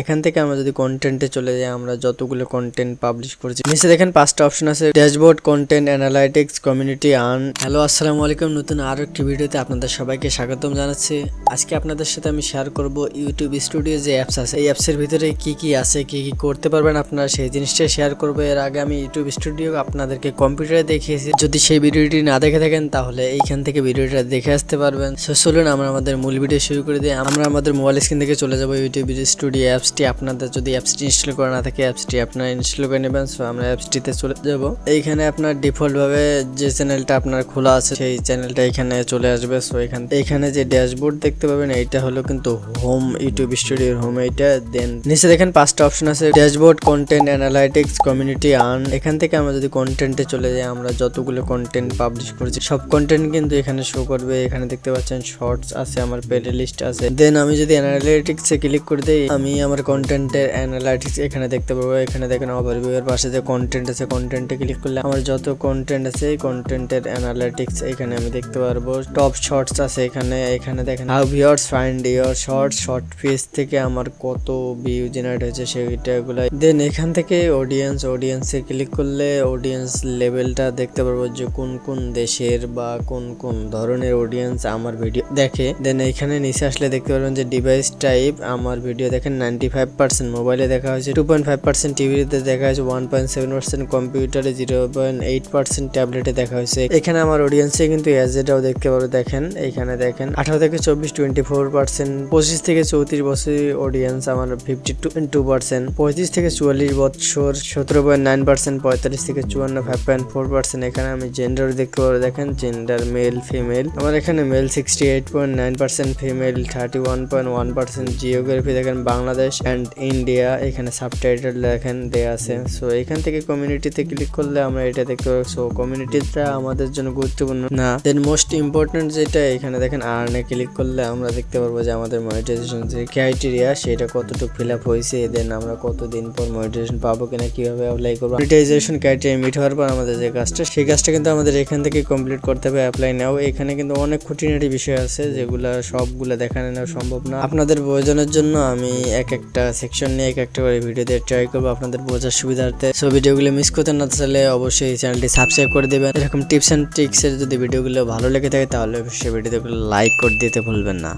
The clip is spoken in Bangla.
এখান থেকে আমরা যদি কন্টেন্টে চলে যাই, আমরা যতগুলো কন্টেন্ট পাবলিশ করেছি। নিচে দেখেন পাঁচটা অপশন আছে dashboard content analytics community earn hello আসসালামু আলাইকুম। নতুন আরও একটি ভিডিওতে আপনাদের সবাইকে স্বাগতম জানাচ্ছি। আজকে আপনাদের সাথে আমি শেয়ার করব ইউটিউব স্টুডিও যে অ্যাপস আছে। এই অ্যাপসের ভিতরে কি কি আছে, কি কি করতে পারবেন আপনারা, সেই জিনিসটা শেয়ার করব। এর আগে আমি ইউটিউব স্টুডিও আপনাদেরকে কম্পিউটারে দেখিয়েছি। যদি সেই ভিডিওটি না দেখে থাকেন, তাহলে এইখান থেকে ভিডিওটা দেখে আসতে পারবেন। সো চলুন, আমরা আমাদের মূল ভিডিও শুরু করে দিই। আমরা আমাদের মোবাইল স্ক্রিন থেকে চলে যাব ইউটিউব স্টুডিও অ্যাপসটি আপনাদের যদি অ্যাপসটি ইনস্টল করা না থাকে, অ্যাপসটি আপনারা ইনস্টল করে নেবেন। সো আমরা অ্যাপসটিতে চলে যাব। এইখানে আপনার ডিফল্ট ভাবে যে চ্যানেলটা আপনার খোলা আছে, সেই চ্যানেলটা এখানে চলে আসবে। সো এখান এখানে যে ড্যাশবোর্ড দেখতে পাবেন, এইটা হলো কিন্তু হোম ইউটিউব স্টুডিওর হোম, এইটা দেন নিচে দেখেন পাঁচটা অপশন আছে, dashboard, content analytics, community earn. এখান থেকে আমরা যদি কন্টেন্টে চলে যাই, আমরা যতগুলো কন্টেন্ট পাবলিশ করেছি, সব কন্টেন্ট কিন্তু এখানে শো করবে। এখানে দেখতে পাচ্ছেন শর্টস আছে, আমার প্লে লিস্ট আছে। দেন আমি যদি অ্যানালাইটিক্সে ক্লিক করে দিই, আমি আমার কন্টেন্টের অ্যানালাইটিক্স এখানে দেখতে পাবো, এখানে দেখেন ওভারভিউ এর পাশে যে কন্টেন্ট আছে কন্টেন্টে ক্লিক করলে আমার যত কন্টেন্ট আছে, এই কন্টেন্টের অ্যানালাইটিক্স এখানে আমি দেখতে পারব। টপ শর্টস আছে এখানে এখানে দেখেন how viewers find your short short page থেকে আমার কত ভিউ জেনারেট হয়েছে সেইটাগুলো দেন এখান থেকে অডিয়েন্স অডিয়েন্সে ক্লিক করলে অডিয়েন্স লেভেলটা দেখতে পারব যে কোন কোন দেশের বা কোন কোন ধরনের অডিয়েন্স আমার ভিডিও দেখে। দেন এখানে নিচে আসলে দেখতে পারবেন যে ডিভাইস টাইপ আমার ভিডিও দেখেন নাইনটি ফাইভ পার্সেন্ট মোবাইলে দেখা হয়েছে টু পয়েন্ট ফাইভ পার্সেন্ট টিভিতে দেখা হয়েছে ওয়ান পয়েন্ট সেভেন পার্সেন্ট কম্পিউটারে জিরো পয়েন্ট এইট পার্সেন্ট ট্যাবলেটে দেখা হয়েছে। এখানে আমার অডিয়েন্সে কিন্তু এজেটাও দেখতে পারো, দেখেন, এখানে দেখেন। আঠারো থেকে চব্বিশ টোয়েন্টি ফোর পার্সেন্ট পঁচিশ থেকে চৌত্রিশ বছর অডিয়েন্স আমার ফিফটি টু টু পার্সেন্ট পঁয়ত্রিশ থেকে চুয়াল্লিশ বছর, সতেরো পয়েন্ট নাইন পার্সেন্ট পঁয়তাল্লিশ থেকে চুয়ান্ন ফাইভ পয়েন্ট ফোর পার্সেন্ট এখানে আমি জেন্ডার দেখতে পারো, দেখেন জেন্ডার মেল ফিমেল আমার এখানে male sixty eight point nine percent female thirty one point one percent geography দেখেন, বাংলাদেশ। অ্যান্ড ইন্ডিয়া এখানে সাবটাইটেল দেখেন দেয়া আছে। সো এখান থেকে কমিউনিটিতে ক্লিক করলে আমরা এটা দেখতে পাবো। সো কমিউনিটিটা আমাদের জন্য গুরুত্বপূর্ণ না। দেন মোস্ট ইম্পর্টেন্ট যেটা, এখানে দেখেন আর্নে ক্লিক করলে আমরা দেখতে পারব যে আমাদের মনিটাইজেশন যে ক্রাইটেরিয়া সেটা কতটুকু ফিল আপ হয়েছে দেন আমরা কতদিন পর মনিটাইজেশন পাবো কিনা, কীভাবে অ্যাপ্লাই করব। মনিটাইজেশন ক্রাইটেরিয়া মিট হওয়ার পর আমাদের যে কাজটা, সেই কাজটা কিন্তু আমাদের এখান থেকে কমপ্লিট করতে হবে অ্যাপ্লাই নাও এখানে কিন্তু অনেক খুঁটিনাটি বিষয় আছে, যেগুলো সবগুলো দেখানো সম্ভব না। আপনাদের প্রয়োজনের জন্য আমি এক এক একটা সেকশন নিয়ে এক একটা করে ভিডিও দিয়ে ট্রাই করব আপনাদের বোঝার সুবিধার্থে। সো ভিডিওগুলো মিস করতে না চাইলে অবশ্যই চ্যানেলটি সাবস্ক্রাইব করে দেবেন। এরকম টিপস অ্যান্ড ট্রিক্সের যদি ভিডিওগুলো ভালো লেগে থাকে, তাহলে অবশ্যই ভিডিওগুলো লাইক করে দিতে ভুলবেন না।